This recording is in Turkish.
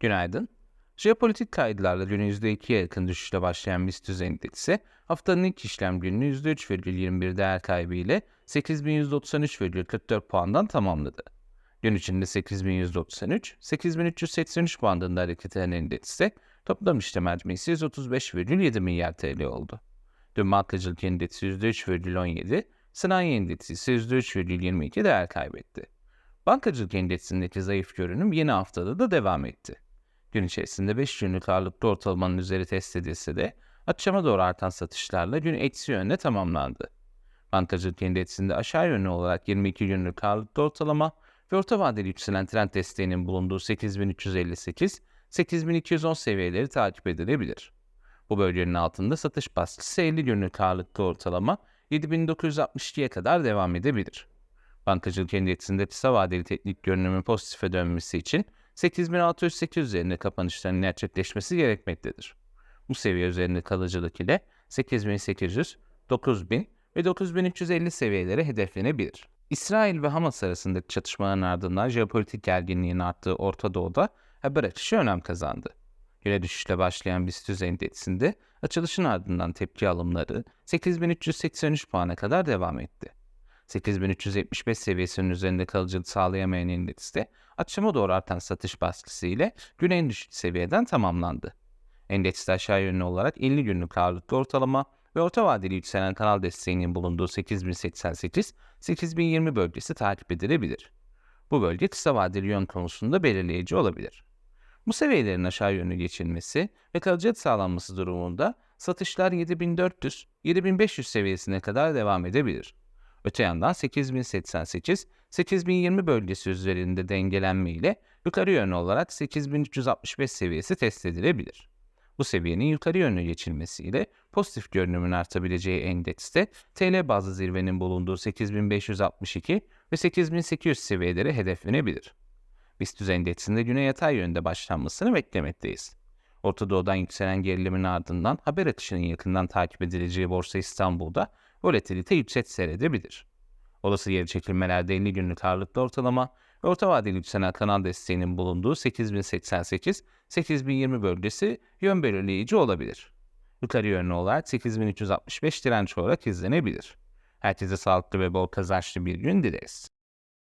Günaydın. Jeopolitik kayıtlarla günü %2'ye yakın düşüşle başlayan BIST endeksi haftanın ilk işlem gününü %3,21 değer kaybı ile 8193,44 puandan tamamladı. Gün içinde 8193, 8383 bandında hareket eden endekste toplam işlem hacmi ise 135,7 milyar TL oldu. Dün bankacılık endeksi %3,17, sanayi endeksi ise %3,22 değer kaybetti. Bankacılık endeksindeki zayıf görünüm yeni haftada da devam etti. Gün içerisinde 5 günlük ağırlıklı ortalamanın üzeri test edilse de akşama doğru artan satışlarla gün eksi yönde tamamlandı. Bankacılık endeksinde aşağı yönlü olarak 22 günlük ağırlıklı ortalama ve orta vadeli yükselen trend desteğinin bulunduğu 8358, 8210 seviyeleri takip edilebilir. Bu bölgenin altında satış baskısı 50 günlük ağırlıklı ortalama 7962'ye kadar devam edebilir. Bankacılık endeksinde kısa vadeli teknik görünümün pozitife dönmesi için 8608 üzerinde kapanışların gerçekleşmesi gerekmektedir. Bu seviye üzerinde kalıcılık ile 8800, 9000 ve 9350 seviyeleri hedeflenebilir. İsrail ve Hamas arasındaki çatışmaların ardından jeopolitik gerginliğin arttığı Orta Doğu'da haber akışı önem kazandı. Güne düşüşle başlayan BIST endeksinde açılışın ardından tepki alımları 8383 puana kadar devam etti. 8375 seviyesinin üzerinde kalıcılık sağlayamayan endekste akşama doğru artan satış baskısı ile gün en düşük seviyeden tamamlandı. Endekste aşağı yönlü olarak 50 günlük ağırlıklı ortalama ve orta vadeli yükselen kanal desteğinin bulunduğu 8088-8020 bölgesi takip edilebilir. Bu bölge kısa vadeli yön konusunda belirleyici olabilir. Bu seviyelerin aşağı yönlü geçilmesi ve kalıcılık sağlanması durumunda satışlar 7400-7500 seviyesine kadar devam edebilir. Öte yandan 8088, 8020 bölgesi üzerinde dengelenme ile yukarı yönlü olarak 8365 seviyesi test edilebilir. Bu seviyenin yukarı yönlü geçilmesiyle pozitif görünümün artabileceği endekste TL bazlı zirvenin bulunduğu 8562 ve 8800 seviyeleri hedeflenebilir. BIST endeksinde güne yatay yönde başlanmasını beklemekteyiz. Orta Doğu'dan yükselen gerilimin ardından haber akışının yakından takip edileceği Borsa İstanbul'da volatilite yüksek seyredebilir. Olası geri çekilmelerde 50 günlük ağırlıklı ortalama orta vadeli yükselen kanal desteğinin bulunduğu 8088-8020 bölgesi yön belirleyici olabilir. Yukarı yönlü olarak 8365 direnç olarak izlenebilir. Herkese sağlıklı ve bol kazançlı bir gün dileriz.